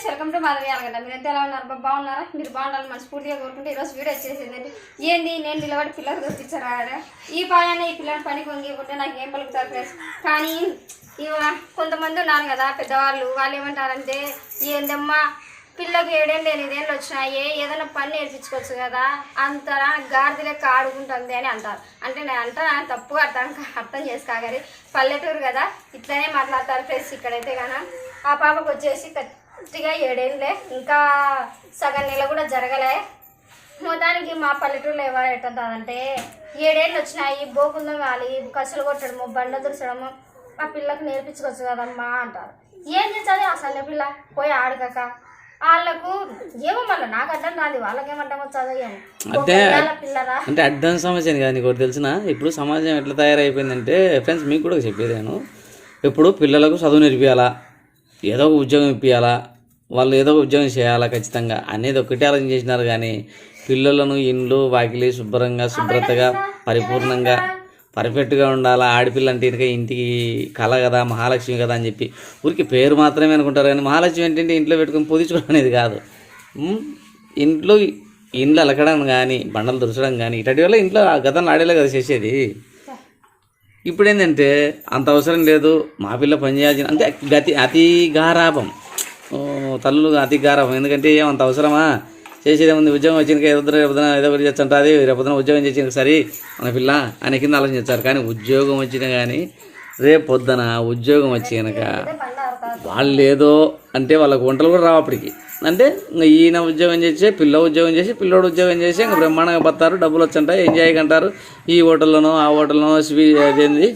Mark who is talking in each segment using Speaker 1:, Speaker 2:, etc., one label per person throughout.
Speaker 1: Guys welcome to Madhavi అనగంట మీరు ఎంత ఎలా ఉన్నారు? బాబా బాగున్నారా? మీరు బాగుండాలని మనస్ఫూర్తిగా కోరుకుంటే ఈరోజు వీడియో వచ్చేసింది ఏంటంటే ఏంది? నేను నిలబడి పిల్లలు చూపించారా ఈ పాయన ఈ పిల్లల పనికి వంగికుంటే నాకు ఏం పలుకుతారు ప్లేస్ కానీ ఇవ కొంతమంది ఉన్నారు కదా పెద్దవాళ్ళు వాళ్ళు ఏమంటారంటే ఏందమ్మా పిల్లకి లేని ఎనిమిదేళ్ళు వచ్చినాయి ఏదైనా పని నేర్పించుకోవచ్చు కదా అంతరా గాడిద లెక్క ఆడుకుంటుంది అని అంటారు. అంటే నేను అంటా తప్పుగా అర్థం అర్థం చేసుకోగలి పల్లెటూరు కదా ఇట్లనే మాట్లాడతారు ఫ్రెండ్స్ ఇక్కడైతే కానీ ఆ పాపకు వచ్చేసి గట్టిగా ఏడేళ్ళే. ఇంకా సగం నెల కూడా జరగలే. మొత్తానికి మా పల్లెటూరులో ఎవరు ఎట్టుంటుందంటే ఏడేళ్ళు వచ్చినాయి బోకుందం కాలి కసులు కొట్టడము బండ దురచడము ఆ పిల్లకు నేర్పించుకోవచ్చు కదమ్మా అంటారు. ఏం చేస్తుంది ఆ సన్న పిల్ల? పోయి ఆడకక. వాళ్ళకు ఏమో మళ్ళీ నాకు అర్థం కాదు వాళ్ళకేమంటాం వచ్చాదో ఏమో.
Speaker 2: అంటే
Speaker 1: పిల్లరా?
Speaker 2: అంటే అడ్డం సమస్య కాదు నీకు తెలిసిన? ఇప్పుడు సమాజం ఎట్లా తయారైపోయిందంటే ఫ్రెండ్స్ మీకు కూడా చెప్పేది నేను. ఇప్పుడు పిల్లలకు చదువు నేర్పియాలా? ఏదో ఒక ఉద్యోగం ఇప్పించాలా వాళ్ళు ఏదో ఒక ఉద్యోగం చేయాలా ఖచ్చితంగా? అనేది ఒకటే ఆలోచన చేసినారు కానీ పిల్లలను ఇండ్లు వాకిలి శుభ్రంగా శుభ్రతగా పరిపూర్ణంగా పర్ఫెక్ట్గా ఉండాలా? ఆడపిల్ల అంటే ఇంకా ఇంటికి కళ కదా మహాలక్ష్మి కదా అని చెప్పి ఊరికి పేరు మాత్రమే అనుకుంటారు కానీ మహాలక్ష్మి ఏంటంటే ఇంట్లో పెట్టుకొని పూజించుకోవడం అనేది కాదు. ఇంట్లో ఇండ్లు అలకడం కానీ బండలు దురచడం కానీ ఇటువంటి వల్ల ఇంట్లో ఆ గతంలో ఆడేలా కదా చేసేది. ఇప్పుడు ఏంటంటే అంత అవసరం లేదు మా పిల్ల పని చేయాల్సిన అంటే గతి అతి గారాభం. ఓ, తల్లులు అతి గారాభం. ఎందుకంటే ఏమంత అంత అవసరమా? చేసేదే ముందు ఉద్యోగం వచ్చినాక ఏదో రేపొద్దున ఏదో ఒకటి చేస్తుంటుంది రేపొద్దున ఉద్యోగం చేసిన సరే మన పిల్ల ఆయన కింద ఆలోచించారు కానీ ఉద్యోగం వచ్చినా కానీ రేపు పొద్దున ఉద్యోగం
Speaker 1: వచ్చినాక
Speaker 2: వాళ్ళు ఏదో అంటే వాళ్ళకు వంటలు కూడా రావు అప్పటికి. అంటే ఇంకా ఈయన ఉద్యోగం చేసి పిల్ల ఉద్యోగం చేసి పిల్లోడు ఉద్యోగం చేసి ఇంకా బ్రహ్మాండంగా పడతారు డబ్బులు వచ్చంటాయి ఎంజాయ్ అంటారు ఈ హోటల్లోనో ఆ హోటల్లోనో స్వీ అదేంది?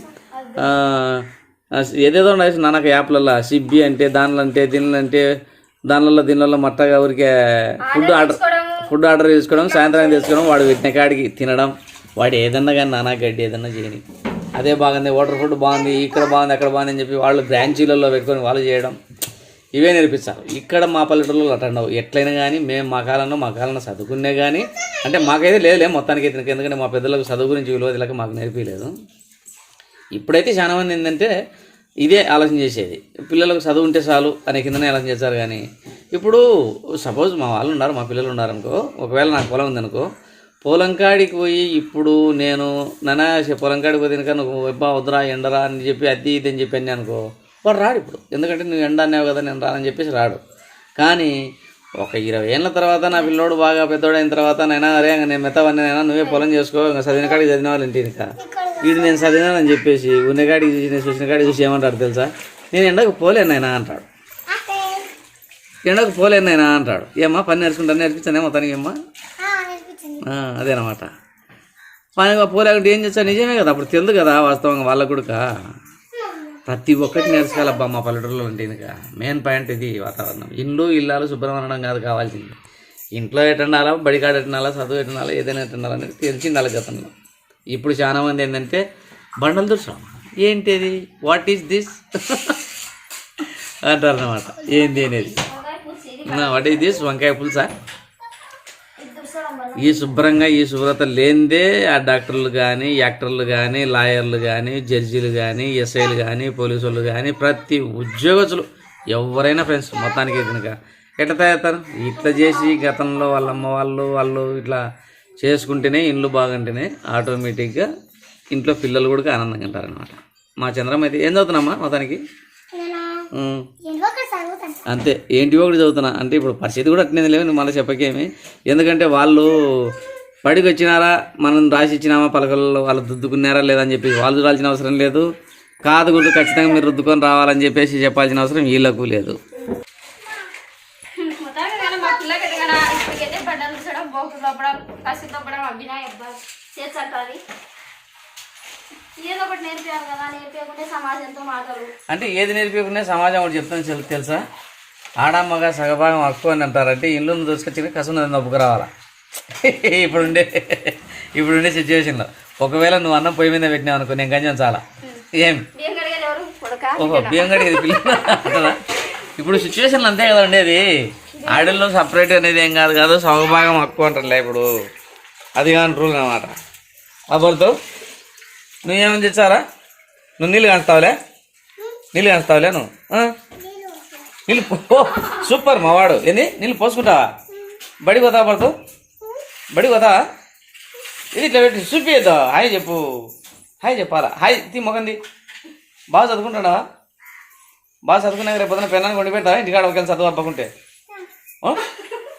Speaker 2: ఏదేదో ఉన్నాయి నాన్నక యాప్లలో సిబ్బి అంటే దానిలో అంటే దీనిలో అంటే దానిలో దీనిలో మట్టగా ఊరికే ఫుడ్ ఆర్డర్ ఫుడ్ ఆర్డర్ చేసుకోవడం సాయంత్రం తీసుకోవడం వాడు పెట్టిన కాడికి తినడం. వాడు ఏదన్నా కానీ నానా గడ్డి ఏదన్నా చేయని. అదే బాగుంది వాటర్ ఫుడ్ బాగుంది ఇక్కడ బాగుంది అక్కడ బాగుంది అని చెప్పి వాళ్ళు బ్రాంచీలలో పెట్టుకొని వాళ్ళు చేయడం. ఇవే నేర్పిస్తారు. ఇక్కడ మా పల్లెటూరులో అటెండ్ ఉండవు. ఎట్లయినా కానీ మేము మా కాలంలో మా కాలంలో చదువుకునే కానీ అంటే మాకైతే లేదులే మొత్తానికి అయితే ఎందుకంటే మా పెద్దలకు చదువు గురించి విలువ తెలియక మాకు నేర్పించలేదు ఇప్పుడైతే చాలా మంది ఏంటంటే ఇదే ఆలోచన చేసేది. పిల్లలకు చదువు ఉంటే చాలు అనే కిందనే ఆలోచన చేస్తారు కానీ ఇప్పుడు సపోజ్ మా వాళ్ళు ఉన్నారు మా పిల్లలు ఉన్నారు అనుకో ఒకవేళ నాకు పొలం ఉందనుకో పొలంకాడికి పోయి ఇప్పుడు నేను నానా పొలంకాడికి పోతే కనుక నువ్వు ఎబ్బా వద్దురా ఎండరా అని చెప్పి అది ఇది అని చెప్పి అన్నీ అనుకో వాడు రాడు ఇప్పుడు. ఎందుకంటే నువ్వు ఎండ అన్నావు కదా నేను రానని చెప్పేసి రాడు. కానీ ఒక ఇరవై ఏళ్ళ తర్వాత నా పిల్లోడు బాగా పెద్దోడైన తర్వాత నైనా అరే ఇంక నేను మెత్తవన్నీ నైనా నువ్వే పొలం చేసుకో ఇంకా చదివిన కాడికి చదివిన వాళ్ళు ఇంటి ఇంకా వీడు నేను చదివినానని చెప్పేసి ఉన్న కాడికి చూసి నేను చూసిన కాడికి చూసి ఏమంటాడు తెలుసా? నేను ఎండకు పోలేనైనా అంటాడు. ఎండకు పోలేనైనా అంటాడు. ఏమ్మా పని నేర్చుకుంటాను నేర్పించానేమో తనకి ఏమ్మా? అదేనమాట పని పోలేకుంటే ఏం చేస్తాను నిజమే కదా అప్పుడు తెలుదు కదా వాస్తవంగా వాళ్ళ కూడా ప్రతి ఒక్కటి నేర్చుకోవాలబ్బా మా పల్లెటూరులో ఉంటే ఇంకా. మెయిన్ పాయింట్ ఇది వాతావరణం. ఇల్లు ఇల్లాలు శుభ్రం అనడం కాదు కావాల్సింది. ఇంట్లో ఎట్టుండాలా బడికాడ ఎట్టుండాలా చదువు ఎట్టుండాలా ఏదైనా ఎట్టుండాలా అనేది తెలిసిండాలి గతంలో. ఇప్పుడు చాలా మంది ఏంటంటే బండలు దుర్శ్రమ ఏంటిది? వాట్ ఈస్ దిస్ అంటారు అనమాట ఏంది అనేది? వాట్ ఈస్ దిస్ వంకాయ పులుసా? ఈ శుభ్రంగా ఈ శుభ్రత లేనిదే ఆ డాక్టర్లు కానీ యాక్టర్లు కానీ లాయర్లు కానీ జడ్జీలు కానీ ఎస్ఐలు కానీ పోలీసులు కానీ ప్రతి ఉద్యోగస్తులు ఎవరైనా ఫ్రెండ్స్ మొత్తానికి కనుక ఎట్లా తయారుతారు ఇట్లా చేసి గతంలో వాళ్ళ అమ్మ వాళ్ళు వాళ్ళు ఇట్లా చేసుకుంటేనే ఇండ్లు బాగుంటేనే ఆటోమేటిక్గా ఇంట్లో పిల్లలు కూడా ఆనందంగా ఉంటారనమాట మా చంద్రమ్మ అయితే ఏం చదువుతున్నామ్మా మొత్తానికి? అంతే. ఏంటి ఒకటి చదువుతున్నా. అంటే ఇప్పుడు పరిస్థితి కూడా అట్నే లేవు నువ్వు మళ్ళీ చెప్పకేమి. ఎందుకంటే వాళ్ళు బడికి వచ్చినారా మనం రాసి ఇచ్చినామా పలకల్లో వాళ్ళు రుద్దుకున్నారా లేదా అని చెప్పి వాళ్ళు రాల్సిన అవసరం లేదు. కాదు కూడా ఖచ్చితంగా మీరు రుద్దుకొని రావాలని చెప్పేసి చెప్పాల్సిన అవసరం వీళ్ళకు లేదు.
Speaker 1: ఏదో ఒకటి నేర్పించాలి కదా నేర్పించకుంటే సమాజంతో మాటలు
Speaker 2: అంటే ఏది నేర్పించకుండా సమాజం ఒకటి చెప్తాను తెలు- తెలుసా? ఆడ మగ సగభాగం హక్కు అని అంటారంటే ఇల్లును దూసుకొచ్చిన కసం నొప్పుకు రావాలా ఇప్పుడుండే ఇప్పుడుండే సిచ్యువేషన్లో ఒకవేళ నువ్వు అన్నం పొయ్యి మీద పెట్టినావు అనుకో నేను గంజం చాలా. ఏం? ఓహో బియ్యం కడిగేది పిల్ల. కదా? ఇప్పుడు సిచ్యువేషన్లు అంతే కదా ఉండేది. ఆడల్లో సపరేట్ అనేది ఏం కాదు కాదు సగభాగం హక్కు అంటారులే ఇప్పుడు. అది కానీ రూల్ అనమాట అబ్బర్తో నువ్వేమని తెచ్చారా నువ్వు నీళ్ళు కాస్తావులే నీళ్ళు కాస్తావులే నువ్వు. నీళ్ళు పో సూపర్ మా వాడు ఏంది? నీళ్ళు పోసుకుంటావా? బడి పోతా పడుతూ? బడి పోతా ఇది ఇట్లా పెట్టి చూపిద్దా హాయ్ చెప్పు. హాయ్ చెప్పాలా? హాయ్ తీ మొగంది బాగా చదువుకుంటాడా? బాగా చదువుకున్నాక రేపు పొద్దున పెన్నానికి కొండి పెడతా ఇంటికాడ ఒకవేళ చదువు అబ్బకుంటే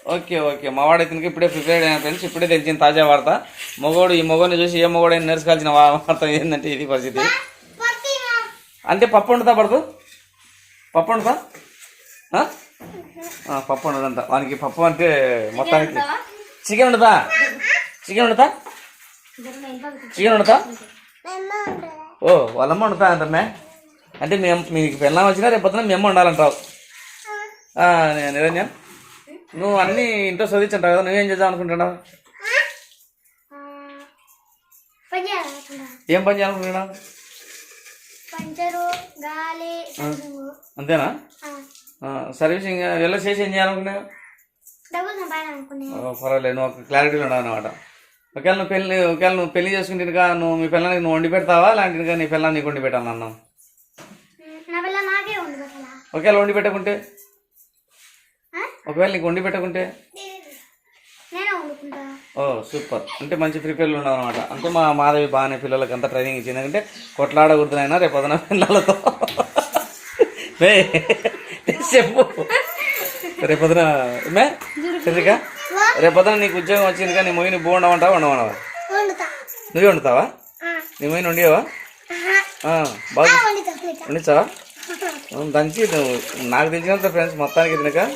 Speaker 2: ఓకే ఓకే. మా వాడు ఇతనికి ఇప్పుడే ప్రిపేర్ అయిన ఫ్రెండ్స్ ఇప్పుడే తెలిసిన తాజా వార్త. మగోడు ఈ మగోని చూసి ఏ మగోడు అయినా నేర్చుకోవాల్సిన వార్త ఏంటంటే ఇది పరిస్థితి. అంటే పప్పు వండుతా పడుతూ పప్పు వండుతా? పప్పు వండదంట. వానికి పప్పు అంటే మొత్తానికి చికెన్ వండుతా? చికెన్ వండుతా? చికెన్ వండుతా? ఓ వాళ్ళమ్మ వండుతా అంటమ్మే అంటే మేము మీకు పెళ్ళం వచ్చినా రేపు పొద్దున మేము వండాలంటావు. ఆ, ని- నిరంజన్? నువ్వు అన్ని ఇంట్లో చదివించంటావు కదా నువ్వేం చేద్దాం అనుకుంటున్నావు? ఏం పని చేయాలనుకుంటున్నావు? అంతేనా? సర్వీసింగ్ ఎలా చేసి ఏం చేయాలనుకున్నావు పర్వాలేదు నువ్వు క్లారిటీలో ఉన్నావు అనమాట ఒకవేళ నువ్వు పెళ్ళి ఒకవేళ నువ్వు పెళ్ళి చేసుకుంటే నువ్వు మీ పిల్లలకి నువ్వు వండి పెడతావా? లాంటి నీ పిల్లల్ని నీకు వండి పెట్టాను అన్నావు
Speaker 3: నా పిల్ల నాకే ఉంది పెట్టాలా?
Speaker 2: ఒకవేళ వండి పెట్టకుంటే? ఒకవేళ నీకు వండి పెట్టకుంటే? ఓ సూపర్. అంటే మంచి ప్రిపేర్లు ఉన్నావు అనమాట అంటే మా మాధవి బాగానే పిల్లలకి అంతా ట్రైనింగ్ ఇచ్చింది. ఎందుకంటే కొట్లాడకూడదునైనా రేపు పొద్దున పిల్లలతో. చెప్పు. రేపు పొద్దున మే చంద్రిక రేపు పొద్దున నీకు ఉద్యోగం వచ్చింది కానీ నీ ఉంటావా వండమన్నావా
Speaker 3: వండుతా.
Speaker 2: నువ్వే వండుతావా. నీ మొయ్యిని. ఆ, బాగా. వండించావా దంచి నువ్వు. నాకు తెలిసినంత ఫ్రెండ్స్ మొత్తానికి తినక.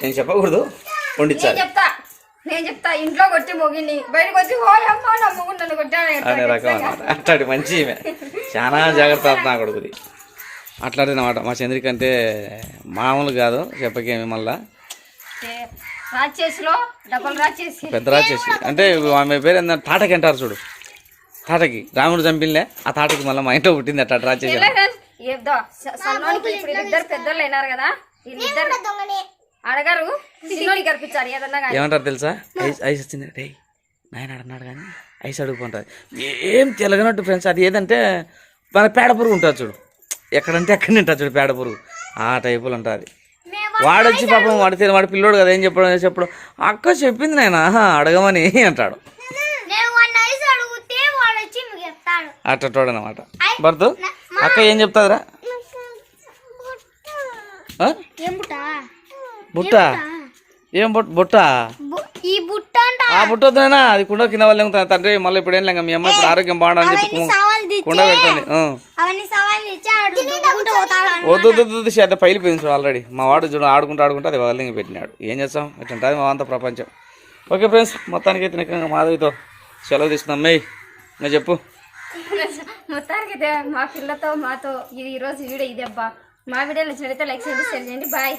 Speaker 2: నేను చెప్పకూడదు
Speaker 1: నేను
Speaker 2: వండించాలి
Speaker 1: చెప్తా నేను చెప్తా ఇంట్లో కొట్టి మొగిని బయటకు వచ్చి ఓ అమ్మ నా మొగుడు నన్ను కొట్టాను
Speaker 2: అనే రకం అన్నమాట. అట్లాంటి మంచి చాలా జాగ్రత్త నా కొడుకుది. అట్లాంటిది అనమాట మా చంద్రిక అంటే మామూలు కాదు చెప్పకేమి మళ్ళా.
Speaker 1: రాచేసిలో డబల్ రాచేసి
Speaker 2: పెద్ద రాచేసి అంటే ఆమె పేరు ఏంటంటే తాటకి అంటారు చూడు. తాటకి. రాముడు చంపిల్లే ఆ తాటకి మళ్ళీ మా ఇంట్లో పుట్టింది అట్లా రాచేసి
Speaker 1: ఇద్దరు పెద్దోళ్ళు అయినారు కదా వీళ్ళిద్దరు అడగారు. చిన్నోడికి కనిపించారు ఏదన్నా కానీ.
Speaker 2: ఏమంటారు తెలుసా? ఐస్ ఐస్ వచ్చింది. రే నాయన అన్నాడు కానీ ఐస్ అడుగుకుంటుంది ఏం తెలగనట్టు ఫ్రెండ్స్ అది ఏదంటే మన పేడ పురుగు ఉంటుంది చూడు. ఎక్కడంటే ఎక్కడ ఉంటుంది చూడు పేడ పురుగు. ఆ టైపులో ఉంటుంది. వాడు వచ్చి పాపం వాడి తిన వాడి పిల్లోడు కదా ఏం చెప్పడం చెప్పడం? అక్క చెప్పింది నాయన అడగమని అంటాడు. అనమాట భర్త అక్క ఏం చెప్తాదిరా?
Speaker 3: బుట్ట?
Speaker 2: ఏం బుట్ట? బుట్ట?
Speaker 3: ఈ బుట్ట అంట?
Speaker 2: ఆ బుట్ట వద్దునైనా అది కుండ కింద వాళ్ళు ఏముంటుంది తండ్రి మళ్ళీ ఇప్పుడు ఏం లేక మీ అమ్మ ఇప్పుడు ఆరోగ్యం బాగుండాలని చెప్పి కుండ పెడుతుంది
Speaker 3: పోతాడు
Speaker 2: వద్దు వద్దు, చేత పైలిపోయింది చూడు ఆల్రెడీ మా వాడు చూడు ఆడుకుంటూ ఆడుకుంటూ అది వదిలింగి పెట్టినాడు. ఏం చేస్తాం? ఇట్లుంటుంది మా అంత ప్రపంచం. ఓకే ఫ్రెండ్స్ మొత్తానికి అయితే నిజంగా మాధవితో సెలవు తీసుకున్నాం మే ఇంకా చెప్పు.
Speaker 1: మొత్తానికి అయితే మా పిల్లతో మాతో ఇది ఈరోజు వీడియో ఇదే అబ్బా. మా వీడియో నచ్చినట్లయితే లైక్ చేయండి షేర్ చేయండి. బాయ్.